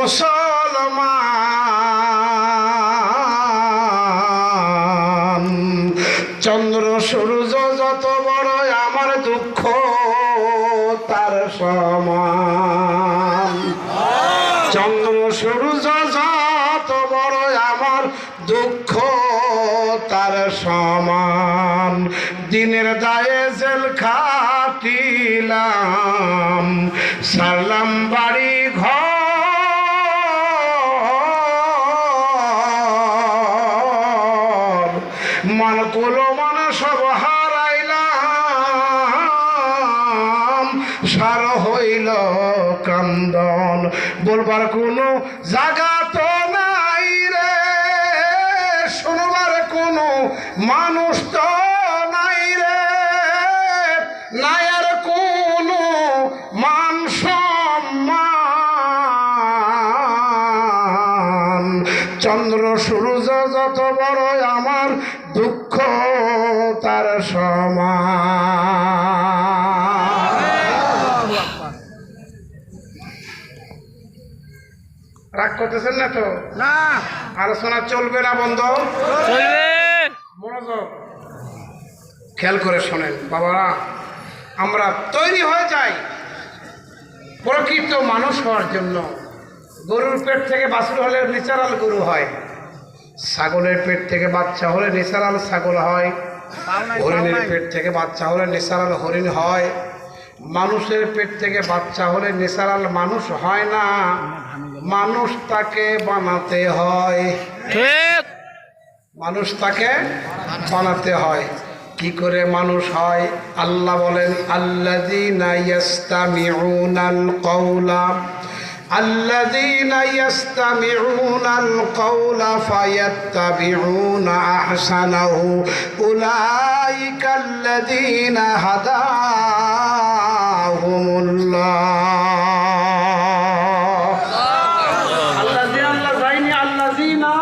মুসলমান, চন্দ্র সূর্য যত বড় আমার দুঃখ, তার সমান। চন্দ্র সূর্য যত বড় আমার দুঃখ, তার সমান। দিনের দায়ে জেল খাটিলাম, সারলাম বাড়ি মান কুলো মন সব হারাইলাম। সার হইল কান্দন বলবার কোনো জাগা তো নাই রে। শুনবার কোনো মানুষ তো চন্দ্র সূর্য যত বড় আমার দুঃখ তার সমান। রাগ করতেছেন না তো? না। আলোচনা চলবে না বন্ধ? মনোযোগ। খেয়াল করে শোনেন বাবারা আমরা তৈরি হয়ে যাই প্রকৃত মানুষ হওয়ার জন্য। গরুর পেট থেকে বাছুর হলে ন্যাচারাল গরু হয়। ছাগলের পেট থেকে বাচ্চা হলে ন্যাচারাল ছাগল হয়। হরিণের পেট থেকে বাচ্চা হলে ন্যাচারাল হরিণ হয়। মানুষের পেট থেকে বাচ্চা হলে ন্যাচারাল মানুষ হয় না। মানুষ তাকে বানাতে হয়। মানুষ তাকে বানাতে হয়। কি করে মানুষ হয়? আল্লাহ বলেন আল্লাযীনা ইয়াস্তামিউনাল কওলা আল্লাযীনা ইয়াস্তামিউনাল কওলা ফায়াত্তাবিউনা আহসানাহু উলাইকাল্লাযীনা হাদাহুমুল্লাহ আল্লাযী আল্লাহ যায়নি আল্লাযীনা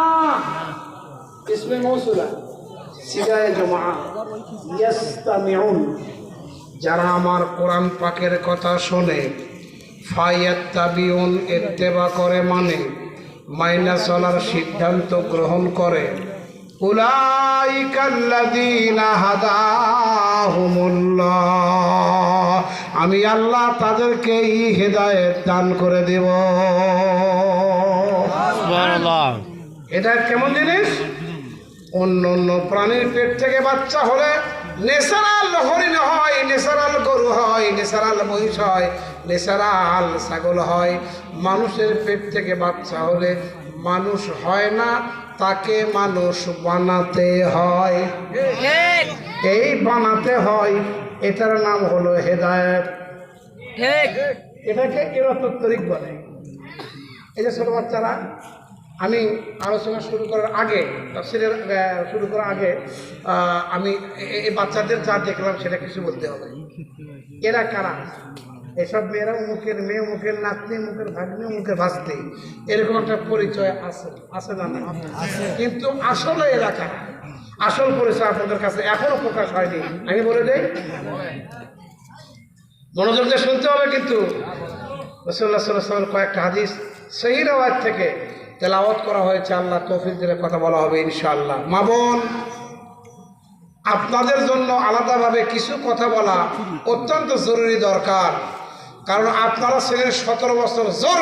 اسم موصولة সিগায় জমা ইয়াস্তামিউন যারা আমার কোরআন পাকের কথা শোনে ফায়াত্তাবিউন ইত্তেবা করে মানে মাইনা চলার সিদ্ধান্ত গ্রহণ করে। আমি আল্লাহ তাদেরকে ই হেদায়েত দান করে দেব। এটা কেমন জিনিস? অন্য অন্য প্রাণীর পেট থেকে বাচ্চা হলে নেসারাল হরিণ হয় ন্যাচারাল গরু হয় ন্যাচারাল মহিষ হয় নেসারাল ছাগল হয়। মানুষের পেট থেকে বাচ্চা হলে মানুষ হয় না তাকে মানুষ বানাতে হয়। এই বানাতে হয় এটার নাম হলো হেদায়ত। এটাকে এরতরিক বলে। এই যে ছোটো বাচ্চারা আমি আলোচনা শুরু করার আগে তফসিলের শুরু করার আগে আমি এই বাচ্চাদের যা দেখলাম সেটা কিছু বলতে হবে। এরা কারা? এসব মেয়েরা মুখের মেয়ে মুখের নাতনি মুখের ভাগ্নি মুখের ভাসতে। এরকম একটা পরিচয় আছে আছে না না কিন্তু আসলে এরা কারা? আসল পরিচয় আপনাদের কাছে এখনও প্রকাশ হয়নি। আমি বলে দেই মনোযোগ দিয়ে শুনতে হবে কিন্তু। রসুল্লাহ সাল্লামের কয়েকটা হাদিস সেই রাওয়াত থেকে তেলাওয়াত করা হয়েছে আল্লাহ তৌফিক দিলে কথা বলা হবে ইনশাআল্লাহ। মা বোন, আপনাদের জন্য আলাদাভাবে কিছু কথা বলা অত্যন্ত জরুরি দরকার। কারণ আপনারা ছিলেন সতেরো বছর জোর